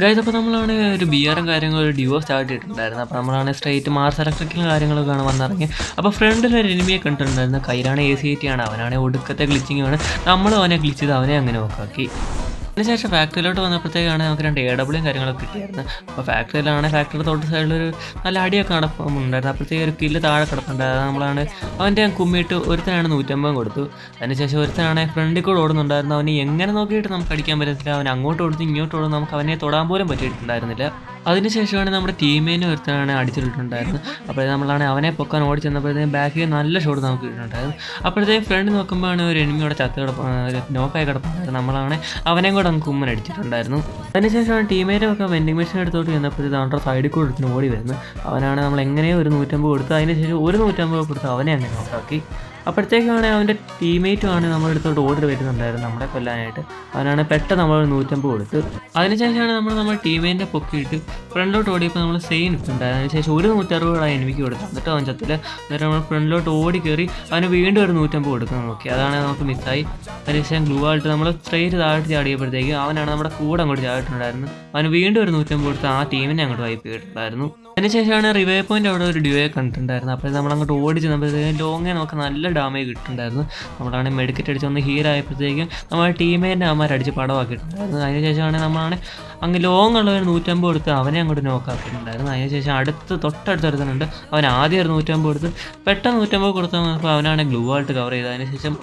Guys അപ്പോൾ നമ്മളാണ് ഒരു ബിയറും കാര്യങ്ങളും ഒരു ഡിവോ സ്റ്റാർട്ട് ചെയ്തിട്ടുണ്ടായിരുന്നു അപ്പോൾ നമ്മളാണ് സ്ട്രേറ്റ് മാർസ് ഇലക്ട്രിക്കലും കാര്യങ്ങളൊക്കെയാണ് വന്നിറങ്ങി അപ്പോൾ ഫ്രണ്ടിൽ ഒരു എനിമിയെ കണ്ടിട്ടുണ്ടായിരുന്നു കയ്യിലാണ് എ സി ടി ആണ്. അവനാണ് ഒടുക്കത്തെ ഗ്ലിച്ചിങ് ആണ്. നമ്മൾ അവനെ ഗ്ലിച്ച് ചെയ്ത് അവനെ അങ്ങനെ നോക്കാക്കി അതിനുശേഷം ഫാക്ടറിയിലോട്ട് വന്നപ്പോഴത്തേക്കാണ് നമുക്ക് രണ്ട് എ ഡബ്ല്യൂയും കാര്യങ്ങളൊക്കെ കിട്ടിയായിരുന്നു അപ്പോൾ ഫാക്ടറിയിലാണ് ഫാക്ടറി തൊട്ട് സൈഡിലൊരു നല്ല അടിയൊക്കെ നടപ്പുണ്ടായിരുന്നു അപ്പോഴത്തേക്ക് ഒരു കില്ല് താഴെ കിടപ്പുണ്ടായിരുന്നു നമ്മളാണ് അവന്റെ കുമ്മിയിട്ട് ഒരുത്തനാണ് നൂറ്റമ്പത് കൊടുത്തു. അതിനുശേഷം ഒരുത്തനാണ് ഫ്രണ്ടിൽ കൂടെ ഓടുന്നുണ്ടായിരുന്നു. അവന് എങ്ങനെ നോക്കിയിട്ട് നമുക്ക് അടിക്കാൻ പറ്റത്തില്ല? അവൻ അങ്ങോട്ട് ഓടുന്നു ഇങ്ങോട്ട് ഓടുന്നു. നമുക്ക് അവനെ തൊടാൻ പോലും പറ്റിയിട്ടുണ്ടായിരുന്നില്ല. അതിനുശേഷമാണ് നമ്മുടെ ടീമേനെ ഒരുത്താണ് അടിച്ചിട്ടുണ്ടായിരുന്നത് അപ്പോഴേ നമ്മളാണ് അവനെ പൊക്കാൻ ഓടി ചെന്നപ്പോഴത്തേക്കും ബാക്കിൽ നല്ല ഷോട്ട് നമുക്ക് കിട്ടുന്നുണ്ടായിരുന്നു അപ്പോഴത്തേക്കും ഫ്രണ്ട് നോക്കുമ്പോഴാണ് ഒരു എനിമിയോടെ ചത്ത് കിടപ്പ് ഒരു നോക്കായി കിടപ്പുണ്ടായിരുന്നു നമ്മളാണ് അവനെയും കൂടെ നമുക്ക് ഉമ്മൻ അടിച്ചിട്ടുണ്ടായിരുന്നു. അതിനുശേഷമാണ് ടീമേനെ ഒക്കെ വെൻഡിങ് മെഷീൻ എടുത്തോട്ട് ചെന്നപ്പോഴത്തേക്കും അവന്റെ സൈഡിൽ കൂടെ എടുത്തിന് ഓടി വരുന്നത്. അവനാണ് നമ്മൾ എങ്ങനെയോ ഒരു നൂറ്റമ്പത് കൊടുത്ത് അതിനുശേഷം ഒരു നൂറ്റമ്പത് കൊടുത്ത് അവനെ അങ്ങനെ നോക്കാക്കി അപ്പോഴത്തേക്കാണ് അവന്റെ ടീമേറ്റുമാണ് നമ്മുടെ അടുത്തോട്ട് ഓർഡർ വരുന്നുണ്ടായിരുന്നു നമ്മളെ കൊല്ലാനായിട്ട്. അവനാണ് പെട്ടെന്ന് നമ്മൾ നൂറ്റമ്പത് കൊടുത്ത്. അതിനുശേഷമാണ് നമ്മൾ നമ്മുടെ ടീമേറ്റിനെ പൊക്കിയിട്ട് ഫ്രണ്ടിലോട്ട് ഓടിയപ്പോൾ നമ്മൾ സെയിൻ ഇട്ടുണ്ടായിരുന്നു അതിനുശേഷം ഒരു നൂറ്ററുപതാണ് എനിക്ക് കൊടുത്തത് എന്നിട്ട് അവൻ എന്നിട്ട് നമ്മൾ ഫ്രണ്ടിലോട്ട് ഓടി കയറി അവന് വീണ്ടും ഒരു നൂറ്റമ്പത് കൊടുക്കാൻ നോക്കി. അതാണ് നമുക്ക് മിസ്സായി അതിനുശേഷം ഗ്ലൂ ആയിട്ട് നമ്മൾ സ്ട്രെയിറ്റ് താഴ്ത്തി ചാടിയപ്പോഴത്തേക്ക് അവനാണ് നമ്മുടെ കൂടെ അങ്ങോട്ട് ചാടിയിട്ടുണ്ടായിരുന്നു അവന് വീണ്ടും ഒരു നൂറ്റമ്പത് കൊടുത്ത് ആ ടീമിനെ അങ്ങോട്ട് വൈപ്പ് ചെയ്തിട്ടുണ്ടായിരുന്നു. അതിനുശേഷമാണ് റിവേ പോയിന്റ് അവിടെ ഒരു ഡ്യൂയെ കണ്ടിട്ടുണ്ടായിരുന്നു അപ്പോൾ നമ്മൾ അങ്ങോട്ട് ഓടി ചെന്നപ്പോഴത്തേക്കും ലോങ്ങേ നമുക്ക് നല്ല ഡാമേജ് കിട്ടുന്നുണ്ടായിരുന്നു നമ്മളാണ് മെഡിക്കറ്റ് അടിച്ച് ഒന്ന് ഹീൽ ആയപ്പോഴത്തേക്കും നമ്മുടെ ടീമേന്റെ അമ്മമാർ അടിച്ച് പടമാക്കിയിട്ടുണ്ടായിരുന്നു അതിനുശേഷമാണ് നമ്മളാണ് അങ്ങ് ലോങ് ഉള്ള ഒരു നൂറ്റമ്പത് കൊടുത്ത് അവനെ അങ്ങോട്ട് നോക്കാക്കിയിട്ടുണ്ടായിരുന്നു അതിനുശേഷം അടുത്ത് തൊട്ടടുത്ത് ഒരുത്തനുണ്ട്. അവൻ ആദ്യം ഒരു നൂറ്റമ്പത് കൊടുത്ത് പെട്ടെന്ന് നൂറ്റമ്പത് കൊടുത്ത് അപ്പോൾ അവനാണ് ഗ്ലൂ ആയിട്ട് കവർ ചെയ്തത്. അതിനുശേഷം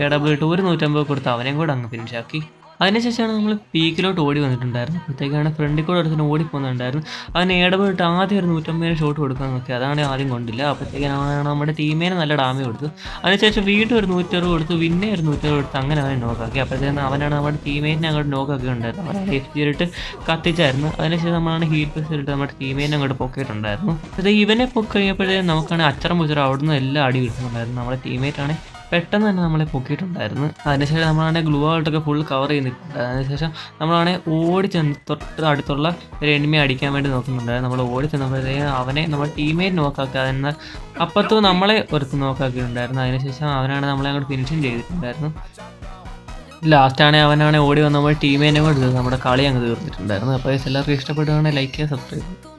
എ ഒരു നൂറ്റമ്പത് കൊടുത്ത് അവനെയും കൂടെ അങ്ങ് ഫിനിഷാക്കി അതിനുശേഷമാണ് നമ്മൾ പീക്കിലോട്ട് ഓടി വന്നിട്ടുണ്ടായിരുന്നു അപ്പോഴത്തേക്കാണ് ഫ്രണ്ടിൽ കൂടെ ഒരുത്തിന് ഓടിപ്പോകുന്നുണ്ടായിരുന്നു അതിന് ഇടപെട്ട് ആദ്യം ഒരു നൂറ്റമ്പതിന് ഷോട്ട് കൊടുക്കാൻ നോക്കി. അതാണ് ആദ്യം കൊണ്ടില്ല. അപ്പോഴത്തേക്കാണ് നമ്മുടെ ടീമിനെ നല്ല ഡാമേജ് കൊടുത്തു അതിനുശേഷം വീണ്ടും ഒരു നൂറ്ററുപത് കൊടുത്തു. പിന്നെ ഒരു നൂറ്ററുപത് കൊടുത്ത് അങ്ങനെ അവനെ നോക്കാക്കി അപ്പോഴത്തേക്കും അവനാണ് നമ്മുടെ ടീമേറ്റിനെ അങ്ങോട്ട് നോക്കാക്കി ഉണ്ടായിരുന്നു അവനെ ചെയ്തിട്ട് കത്തിച്ചായിരുന്നു. അതിനുശേഷം നമ്മളാണ് ഹീറ്റ് ബസ് ഇട്ട് നമ്മുടെ ടീമേറ്റിനെ അങ്ങോട്ട് പൊക്കിയിട്ടുണ്ടായിരുന്നു. അത് ഇവനെ പൊക്കി കഴിഞ്ഞപ്പോഴത്തേക്കും നമുക്കാണ് അച്ചറം പുച്ചറ അവിടുന്ന് എല്ലാം അടി കിട്ടുന്നുണ്ടായിരുന്നു. നമ്മുടെ ടീമേറ്റ് ആണ് പെട്ടെന്ന് തന്നെ നമ്മളെ പൊക്കിയിട്ടുണ്ടായിരുന്നു. അതിനുശേഷം നമ്മളാണെങ്കിൽ ഗ്ലൂ ആയിട്ടൊക്കെ ഫുൾ കവർ ചെയ്യുന്നിട്ടുണ്ട് അതിനുശേഷം നമ്മളാണ് ഓടി ചെന്ന് തൊട്ട് അടുത്തുള്ള ഒരു എനിമി അടിക്കാൻ വേണ്ടി നോക്കുന്നുണ്ടായിരുന്നു. നമ്മൾ ഓടി ചെന്നപ്പോഴത്തേക്കും അവനെ നമ്മുടെ ടീമേറ്റ് നോക്കാക്കുക എന്നാൽ അപ്പത്തും നമ്മളെ ഒരുത്ത് നോക്കാക്കിയിട്ടുണ്ടായിരുന്നു. അതിനുശേഷം അവനാണ് നമ്മളെ അങ്ങോട്ട് ഫിനിഷിങ് ചെയ്തിട്ടുണ്ടായിരുന്നു. ലാസ്റ്റാണ് അവനാണ് ഓടി വന്ന് നമ്മൾ ടീമേനെ കൂടെ നമ്മുടെ കളി അങ്ങ് തീർത്തിട്ടുണ്ടായിരുന്നു. അപ്പോൾ എല്ലാവർക്കും ഇഷ്ടപ്പെടുകയാണെങ്കിൽ ലൈക്ക് ചെയ്യുക സബ്സ്ക്രൈബ് ചെയ്യുക